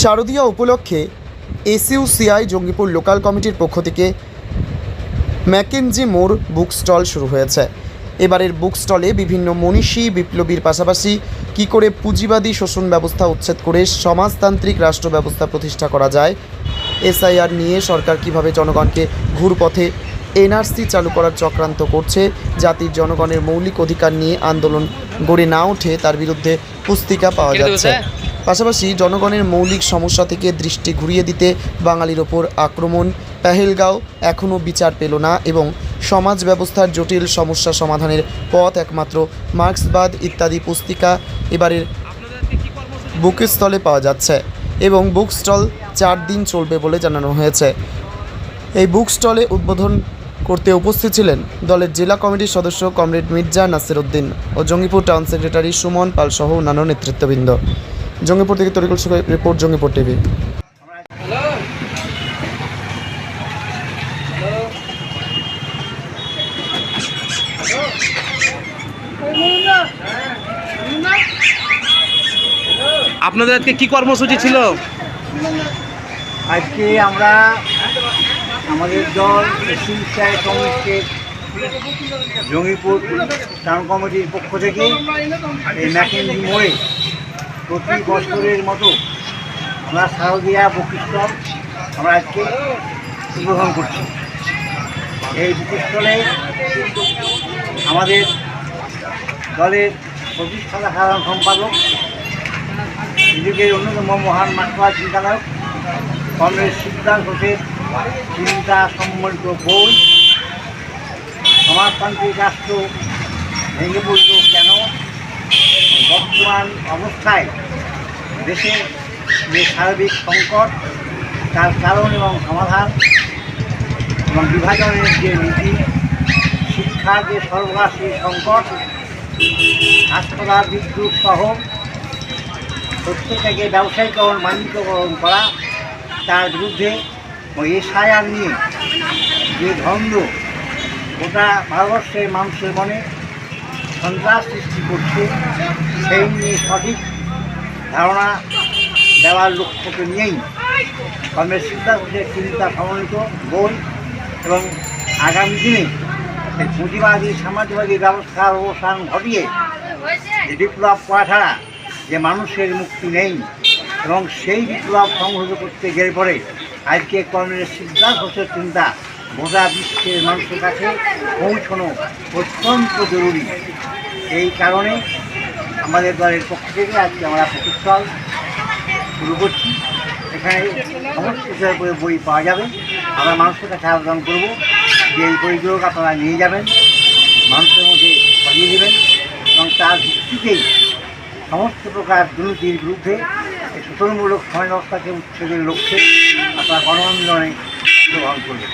শারদীয়া উপলক্ষে এসইউসিআই জঙ্গিপুর লোকাল কমিটির পক্ষ থেকে ম্যাকেনজি মোড় বুক স্টল শুরু হয়েছে। এবারের বুক স্টলে বিভিন্ন মনীষী বিপ্লবীর পাশাপাশি কি করে পুঁজিবাদী শোষণ ব্যবস্থা উচ্ছেদ করে সমাজতান্ত্রিক রাষ্ট্র ব্যবস্থা প্রতিষ্ঠা করা যায় এসআইআর নিয়ে সরকার কীভাবে জনগণকে ঘুরপথে এনআরসি চালু করার চক্রান্ত করছে জাতির জনগণের মৌলিক অধিকার নিয়ে আন্দোলন গড়ে না ওঠে তার বিরুদ্ধে পুস্তিকা পাওয়া যাচ্ছে। পাশাপাশি জনগণের মৌলিক সমস্যা থেকে দৃষ্টি ঘুরিয়ে দিতে বাঙালির ওপর আক্রমণ। পেহেলগাঁও এখনও বিচার পেল না এবং সমাজ ব্যবস্থার জটিল সমস্যা সমাধানের পথ একমাত্র মার্ক্সবাদ ইত্যাদি পুস্তিকা এবারের বুক স্টলে পাওয়া যাচ্ছে এবং বুক স্টল চার দিন চলবে বলে জানানো হয়েছে। এই বুক স্টলে উদ্বোধন করতে উপস্থিত ছিলেন দলের জেলা কমিটির সদস্য কমরেড মির্জা নাসির উদ্দিন ও জঙ্গিপুর টাউন সেক্রেটারি সুমন পাল সহ অন্যান্য নেতৃত্ববৃন্দ। জঙ্গিপুর থেকে তরিকুল সুখ রিপোর্ট জঙ্গিপুর টিভি। আপনাদের আজকে কি কর্মসূচি ছিল? আজকে আমরা আমাদের দল কমিটির জঙ্গিপুর টাউন কমিটির পক্ষ থেকে এই ম্যাকেন্দি মোড়ে প্রতি বছরের মতো আমরা শারদীয়া বকিস্থল আমরা আজকে উদ্বোধন করছি। এই বকিস্থলে আমাদের দলের প্রতিষ্ঠাতা সাধারণ সম্পাদক যুগের অন্যতম মহান মাঠবাদ চিন্তানায়ক, কংগ্রেস সিদ্ধান্ত ঘোষের চিন্তা সম্বলিত বই সমাজতান্ত্রিক রাষ্ট্র ভেঙে পড়ল কেন? বর্তমান অবস্থায় দেশে যে সার্বিক সংকট, তার কারণ এবং সমাধান এবং বিভাজনের যে নীতি, শিক্ষার যে সর্বগ্রাসী সংকট, হাসপাতাল, বিদ্যুৎ সহ প্রত্যেকটাকে ব্যবসায়ীকরণ, বাণিজ্যকরণ করা, তার বিরুদ্ধে ওই এসআইআর নিয়ে যে ধন্দ্ব গোটা ভারতবর্ষের মানুষের মনে সন্ত্রাস সৃষ্টি করছে, সেই নিয়ে সঠিক ধারণা দেওয়ার লক্ষ্যকে নিয়েই কংগ্রেস সিদ্ধান্ত ঘোষের চিন্তা সমন্বিত বই এবং আগামী দিনে পুঁজিবাদী সমাজবাদী ব্যবস্থার অবসান ঘটিয়ে বিপ্লব করা ছাড়া যে মানুষের মুক্তি নেই এবং সেই বিপ্লব সংহত করতে গেলে পরে আজকে কর্মের সিদ্ধান্ত চিন্তা গোটা বিশ্বের মানুষের কাছে। পৌঁছানো অত্যন্ত জরুরি। এই কারণে আমাদের দলের পক্ষ থেকে আজকে আমরা প্রতিষ্ঠাল শুরু করছি। এখানে সমস্ত বিষয়ের উপরে বই পাওয়া যাবে। আমরা মানুষের কাছে আবেদন করব যে এই বইগুলো আপনারা নিয়ে যাবেন, মানুষের মধ্যে ছড়িয়ে দেবেন এবং তার ভিত্তিতেই সমস্ত প্রকার দুর্নীতির বিরুদ্ধে শোষণমূলক সমাজ ব্যবস্থাকে উচ্ছেদের লক্ষ্যে আপনারা গণ আন্দোলনে অংশগ্রহণ করবেন।